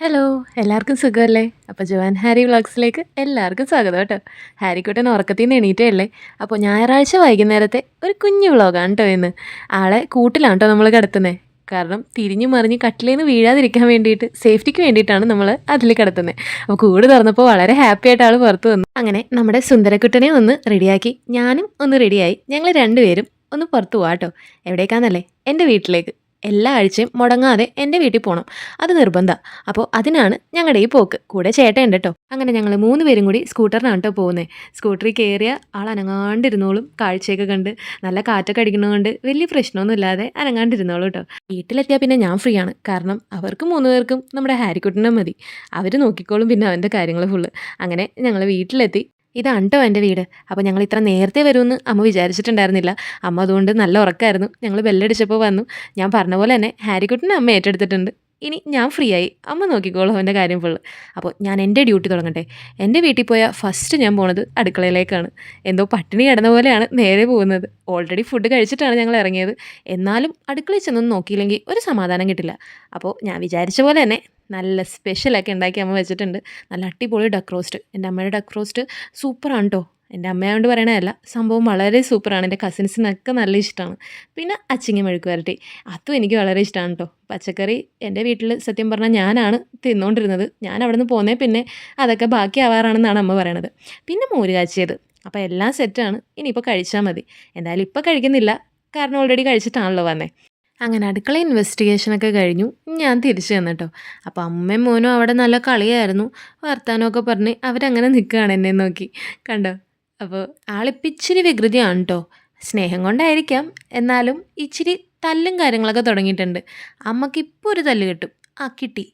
Hello എല്ലാവർക്കും സുഖമല്ലേ? അപ്പോൾ ജോവാൻ ഹാരി വ്ളോഗ്സിലേക്ക് എല്ലാവർക്കും സ്വാഗതം കേട്ടോ. ഹാരിക്കുട്ടൻ ഉറക്കത്തിൽ നിന്ന് എണീറ്റേ അല്ലേ അപ്പോൾ ഞായറാഴ്ച വൈകുന്നേരത്തെ ഒരു കുഞ്ഞു വ്ളോഗാണ് കേട്ടോ ഇന്ന്. ആളെ കൂട്ടിലാണ് കേട്ടോ നമ്മൾ കിടത്തുന്നത് കാരണം തിരിഞ്ഞു മറിഞ്ഞ് കട്ടിലിൽ നിന്ന് വീഴാതിരിക്കാൻ വേണ്ടിയിട്ട് സേഫ്റ്റിക്ക് വേണ്ടിയിട്ടാണ് നമ്മൾ അതിൽ കിടത്തുന്നത് അപ്പോൾ കൂട് തുറന്നപ്പോൾ വളരെ ഹാപ്പി ആയിട്ട് ആൾ പുറത്ത് വന്നു. അങ്ങനെ നമ്മുടെ സുന്ദരക്കുട്ടനെ ഒന്ന് റെഡിയാക്കി ഞാനും ഒന്ന് റെഡിയായി ഞങ്ങൾ രണ്ടുപേരും ഒന്ന് പുറത്തു പോവാം കേട്ടോ എവിടേക്കാന്നല്ലേ? എന്റെ വീട്ടിലേക്ക്. എല്ലാ ആഴ്ചയും മുടങ്ങാതെ എന്റെ വീട്ടിൽ പോകണം അത് നിർബന്ധമാണ് അപ്പോൾ അതിനാണ് ഞങ്ങളുടെ ഈ പോക്ക്. കൂടെ ചേട്ടയുണ്ട് കേട്ടോ അങ്ങനെ ഞങ്ങൾ മൂന്ന് പേരും കൂടി സ്കൂട്ടറിനാണ് കേട്ടോ പോകുന്നത് സ്കൂട്ടറിൽ കയറിയ ആൾ അനങ്ങാണ്ടിരുന്നോളും കാഴ്ചയൊക്കെ കണ്ട് നല്ല കാറ്റൊക്കെ അടിക്കുന്നതുകൊണ്ട് വലിയ പ്രശ്നമൊന്നും ഇല്ലാതെ അനങ്ങാണ്ടിരുന്നോളൂ കേട്ടോ വീട്ടിലെത്തിയാൽ പിന്നെ ഞാൻ ഫ്രീ ആണ്. കാരണം അവർക്ക് മൂന്ന് പേർക്കും നമ്മുടെ ഹാരിക്കുട്ടനെ മതി. അവർ നോക്കിക്കോളും പിന്നെ അവന്റെ കാര്യങ്ങൾ ഫുള്ള് അങ്ങനെ ഞങ്ങൾ വീട്ടിലെത്തി. ഇതാണ് കേട്ടോ എന്റെ വീട്. അപ്പോൾ ഞങ്ങൾ ഇത്ര നേരത്തെ വരുമെന്ന് അമ്മ വിചാരിച്ചിട്ടുണ്ടായിരുന്നില്ല. അമ്മ അതുകൊണ്ട് നല്ല ഉറക്കമായിരുന്നു ഞങ്ങൾ ബെല്ലടിച്ചപ്പോൾ വന്നു. ഞാൻ പറഞ്ഞ പോലെ തന്നെ ഹാരിക്കുട്ടിനെ അമ്മ ഏറ്റെടുത്തിട്ടുണ്ട്. ഇനി ഞാൻ ഫ്രീ ആയി അമ്മ നോക്കിക്കോളൂ അവന്റെ കാര്യം ഫുള്ള് അപ്പോൾ ഞാൻ എന്റെ ഡ്യൂട്ടി തുടങ്ങട്ടെ. എന്റെ വീട്ടിൽ പോയാൽ ഫസ്റ്റ് ഞാൻ പോണത് അടുക്കളയിലേക്കാണ്. എന്തോ പട്ടിണി കിടന്ന പോലെയാണ് നേരെ പോകുന്നത്. ഓൾറെഡി ഫുഡ് കഴിച്ചിട്ടാണ് ഞങ്ങൾ ഇറങ്ങിയത്. എന്നാലും അടുക്കളയിൽ ചെന്നൊന്നും നോക്കിയില്ലെങ്കിൽ ഒരു സമാധാനം കിട്ടില്ല. അപ്പോൾ ഞാൻ വിചാരിച്ച പോലെ തന്നെ നല്ല സ്പെഷ്യലൊക്കെ ഉണ്ടാക്കി അമ്മ വെച്ചിട്ടുണ്ട്. നല്ല അടിപൊളി ഡക്ക് റോസ്റ്റ് എന്റെ അമ്മയുടെ ഡക്ക് റോസ്റ്റ് സൂപ്പറാണ് കേട്ടോ എന്റെ അമ്മയോണ്ട് പറയണതല്ല സംഭവം വളരെ സൂപ്പറാണ്. എന്റെ കസിൻസിനൊക്കെ നല്ല ഇഷ്ടമാണ് പിന്നെ അച്ചിങ്ങ മെഴുക്കുവരട്ടി അതും എനിക്ക് വളരെ ഇഷ്ടമാണ് കേട്ടോ പച്ചക്കറി എന്റെ വീട്ടിൽ സത്യം പറഞ്ഞാൽ ഞാനാണ് തിന്നുകൊണ്ടിരുന്നത് ഞാൻ അവിടെ നിന്ന് പോന്നേ പിന്നെ അതൊക്കെ ബാക്കിയാവാറാണെന്നാണ് അമ്മ പറയണത്. പിന്നെ മോര് കാച്ചിയത്. അപ്പോൾ എല്ലാം സെറ്റാണ്. ഇനിയിപ്പോൾ കഴിച്ചാൽ മതി. എന്തായാലും ഇപ്പോൾ കഴിക്കുന്നില്ല. കാരണം ഓൾറെഡി കഴിച്ചിട്ടാണല്ലോ വന്നേ. അങ്ങനെ അടുക്കള ഇൻവെസ്റ്റിഗേഷനൊക്കെ കഴിഞ്ഞു. ഞാൻ തിരിച്ചു കേട്ടോ അപ്പോൾ അമ്മയും മോനും അവിടെ നല്ല കളിയായിരുന്നു. വർത്താനമൊക്കെ പറഞ്ഞ് അവരങ്ങനെ നിൽക്കുകയാണ് എന്നെ നോക്കി. കണ്ടോ? അപ്പോൾ ആളിപ്പോൾ ഇച്ചിരി വികൃതിയാണ് കേട്ടോ സ്നേഹം കൊണ്ടായിരിക്കാം. എന്നാലും ഇച്ചിരി തല്ലും കാര്യങ്ങളൊക്കെ തുടങ്ങിയിട്ടുണ്ട്. അമ്മക്കിപ്പോൾ ഒരു തല്ല് കിട്ടും. ആ കിട്ടി.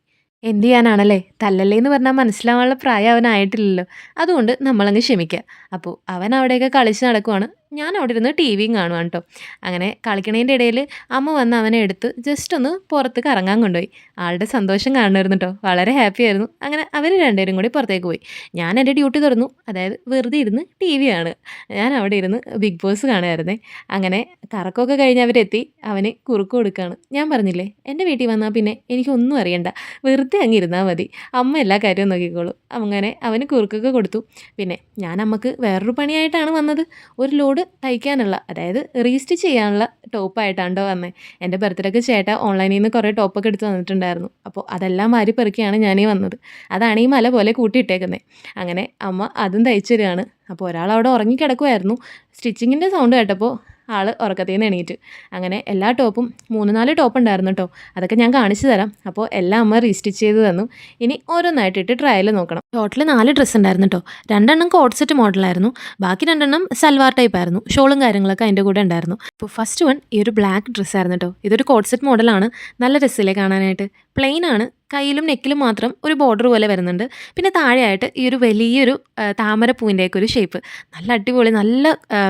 എന്ത് ചെയ്യാനാണല്ലേ? തല്ലല്ലേ എന്ന് പറഞ്ഞാൽ മനസ്സിലാവാനുള്ള പ്രായം അവനായിട്ടില്ലല്ലോ. അതുകൊണ്ട് നമ്മളങ്ങ് ക്ഷമിക്കുക അപ്പോൾ അവൻ അവിടെയൊക്കെ കളിച്ച് നടക്കുവാണ്. ഞാൻ അവിടെ ഇരുന്ന് ടി വിയും കാണുവാണ് കേട്ടോ. അങ്ങനെ കളിക്കണേന്റെ ഇടയിൽ അമ്മ വന്ന് അവനെ എടുത്ത് ജസ്റ്റ് ഒന്ന് പുറത്ത് കറങ്ങാൻ കൊണ്ടുപോയി. ആളുടെ സന്തോഷം കാണുമായിരുന്നു കേട്ടോ. വളരെ ഹാപ്പി ആയിരുന്നു. അങ്ങനെ അവർ രണ്ടുപേരും കൂടി പുറത്തേക്ക് പോയി. ഞാൻ എന്റെ ഡ്യൂട്ടി തുറന്നു. അതായത് വെറുതെ ഇരുന്ന് ടി വി ആണ് ഞാൻ അവിടെ ഇരുന്ന് ബിഗ് ബോസ് കാണുമായിരുന്നേ അങ്ങനെ കറക്കമൊക്കെ കഴിഞ്ഞ് അവരെത്തി. അവന് കുറുക്ക് കൊടുക്കുകയാണ്. ഞാൻ പറഞ്ഞില്ലേ എന്റെ വീട്ടിൽ വന്നാൽ പിന്നെ എനിക്കൊന്നും അറിയണ്ട. വെറുതെ അങ്ങിരുന്നാൽ മതി. അമ്മ എല്ലാ കാര്യവും നോക്കിക്കോളൂ. അങ്ങനെ അവന് കുറുക്കൊക്കെ കൊടുത്തു. പിന്നെ ഞാൻ അമ്മയ്ക്ക് വേറൊരു പണിയായിട്ടാണ് വന്നത്. ഒരു ലോഡ് തയ്ക്കാനുള്ള അതായത് റീസ്റ്റിച്ച് ചെയ്യാനുള്ള ടോപ്പായിട്ടാണ് കേട്ടോ വന്നത് എന്റെ ബർത്ത്ഡേക്ക് ചേട്ട ഓൺലൈനിൽ നിന്ന് കുറേ ടോപ്പൊക്കെ എടുത്ത് തന്നിട്ടുണ്ടായിരുന്നു. അപ്പോൾ അതെല്ലാം വാരി പെറുക്കിയാണ് ഞാനീ വന്നത്. അതാണ് ഈ മല പോലെ കൂട്ടിയിട്ടേക്കുന്നത് അങ്ങനെ അമ്മ അതും തയ്ച്ചു തരികയാണ് അപ്പോൾ ഒരാൾ അവിടെ ഉറങ്ങിക്കിടക്കുമായിരുന്നു സ്റ്റിച്ചിങ്ങിന്റെ സൗണ്ട് കേട്ടപ്പോൾ ആൾ ഉറക്കത്തിൽ നിന്ന് എണീറ്റ്. അങ്ങനെ എല്ലാ ടോപ്പും മൂന്ന് നാല് ടോപ്പ് ഉണ്ടായിരുന്നു കേട്ടോ അതൊക്കെ ഞാൻ കാണിച്ചു തരാം. അപ്പോൾ എല്ലാം അമ്മ റീസ്റ്റിച്ച് ചെയ്ത് തന്നു. ഇനി ഓരോന്നായിട്ട് ഇട്ട് ട്രയൽ നോക്കണം. ടോട്ടൽ നാല് ഡ്രസ്സ് ഉണ്ടായിരുന്നു കേട്ടോ രണ്ടെണ്ണം കോഡ് സെറ്റ് മോഡലായിരുന്നു ബാക്കി രണ്ടെണ്ണം സൽവാർ ടൈപ്പ് ആയിരുന്നു. ഷോളും കാര്യങ്ങളൊക്കെ അതിന്റെ കൂടെ ഉണ്ടായിരുന്നു. അപ്പോൾ ഫസ്റ്റ് വൺ ഈ ഒരു ബ്ലാക്ക് ഡ്രസ്സായിരുന്നു കേട്ടോ ഇതൊരു കോഡ് സെറ്റ് മോഡലാണ് നല്ല ഡ്രസ്സിലെ കാണാനായിട്ട്. പ്ലെയിൻ ആണ്. കയ്യിലും നെക്കിലും മാത്രം ഒരു ബോർഡർ പോലെ വരുന്നുണ്ട്. പിന്നെ താഴെയായിട്ട് ഈ ഒരു വലിയൊരു താമരപ്പൂവിന്റെയൊക്കെ ഒരു ഷേപ്പ് നല്ല അടിപൊളി നല്ല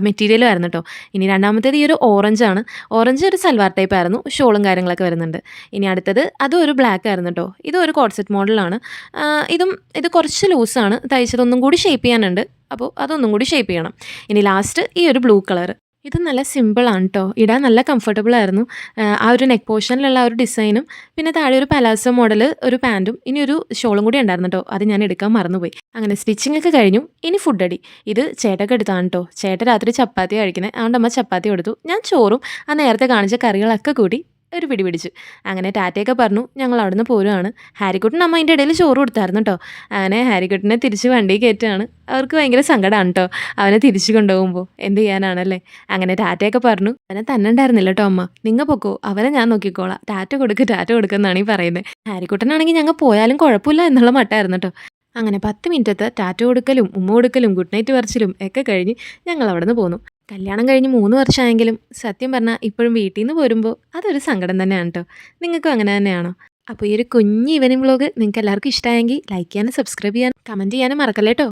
മെറ്റീരിയൽ ആയിരുന്നു കേട്ടോ ഇനി രണ്ടാമത്തേത് ഈ ഒരു ഓറഞ്ചാണ് ഓറഞ്ച് ഒരു സൽവാർ ടൈപ്പ് ആയിരുന്നു. ഷോളും കാര്യങ്ങളൊക്കെ വരുന്നുണ്ട്. ഇനി അടുത്തത് അതും ഒരു ബ്ലാക്ക് ആയിരുന്നു കേട്ടോ ഇതും ഒരു കോഡ്സെറ്റ് മോഡലാണ് ഇതും ഇത് കുറച്ച് ലൂസാണ് തയ്ച്ചതൊന്നും കൂടി ഷേപ്പ് ചെയ്യാനുണ്ട്. അപ്പോൾ അതൊന്നും കൂടി ഷേപ്പ് ചെയ്യണം. ഇനി ലാസ്റ്റ് ഈ ഒരു ബ്ലൂ കളർ ഇത് നല്ല സിമ്പിളാണ് കേട്ടോ ഇടാൻ നല്ല കംഫർട്ടബിൾ ആയിരുന്നു. ആ ഒരു നെക്ക് പോർഷനിലുള്ള ആ ഒരു ഡിസൈനും പിന്നെ താഴെ ഒരു പലാസോ മോഡൽ ഒരു പാന്റും ഇനി ഒരു ഷോളും കൂടി ഉണ്ടായിരുന്നു കേട്ടോ അത് ഞാൻ എടുക്കാൻ മറന്നുപോയി. അങ്ങനെ സ്റ്റിച്ചിങ് ഒക്കെ കഴിഞ്ഞു. ഇനി ഫുഡ് അടി. ഇത് ചേട്ടൊക്കെ എടുത്താണ് കേട്ടോ ചേട്ട രാത്രി ചപ്പാത്തി കഴിക്കുന്നത് അതുകൊണ്ട് അമ്മ ചപ്പാത്തി കൊടുത്തു. ഞാൻ ചോറും ആ നേരത്തെ കാണിച്ച കറികളൊക്കെ കൂടി ഒരു പിടി പിടിച്ചു. അങ്ങനെ ടാറ്റയൊക്കെ പറഞ്ഞു ഞങ്ങൾ അവിടുന്ന് പോരുവാണ്. ഹാരിക്കുട്ടൻ അമ്മ അതിന്റെ ഇടയിൽ ചോറ് കൊടുത്തായിരുന്നു കേട്ടോ അങ്ങനെ ഹാരിക്കുട്ടനെ തിരിച്ച് വണ്ടി കയറ്റുകയാണ് അവർക്ക് ഭയങ്കര സങ്കടമാണ് കേട്ടോ അവനെ തിരിച്ചു കൊണ്ടുപോകുമ്പോൾ എന്ത് ചെയ്യാനാണല്ലേ? അങ്ങനെ ടാറ്റയൊക്കെ പറഞ്ഞു അവനെ തന്നെ ഉണ്ടായിരുന്നില്ല കേട്ടോ അമ്മ. നിങ്ങൾ പൊക്കോ അവനെ ഞാൻ നോക്കിക്കോളാം. ടാറ്റ കൊടുക്ക് ടാറ്റ കൊടുക്കുന്നാണ് ഈ പറയുന്നത് ഹാരിക്കുട്ടനാണെങ്കിൽ ഞങ്ങൾ പോയാലും കുഴപ്പമില്ല എന്നുള്ള മട്ടായിരുന്നു കേട്ടോ അങ്ങനെ പത്ത് മിനിറ്റത്തെ ടാറ്റ കൊടുക്കലും ഉമ്മ കൊടുക്കലും ഗുഡ് നൈറ്റ് പറച്ചിലും ഒക്കെ കഴിഞ്ഞ് ഞങ്ങൾ അവിടെ നിന്ന് പോന്നു. കല്യാണം കഴിഞ്ഞ് മൂന്ന് വർഷമായെങ്കിലും സത്യം പറഞ്ഞാൽ ഇപ്പോഴും വീട്ടിൽ നിന്ന് പോരുമ്പോൾ അതൊരു സങ്കടം തന്നെയാണ് കേട്ടോ നിങ്ങൾക്കും അങ്ങനെ തന്നെയാണോ? അപ്പോൾ ഈ ഒരു കുഞ്ഞ് ഈവനിങ് വ്ളോഗ് നിങ്ങൾക്ക് എല്ലാവർക്കും ഇഷ്ടമായെങ്കിൽ ലൈക്ക് ചെയ്യാനും സബ്സ്ക്രൈബ് ചെയ്യാനും കമന്റ് ചെയ്യാനും മറക്കല്ലേ കേട്ടോ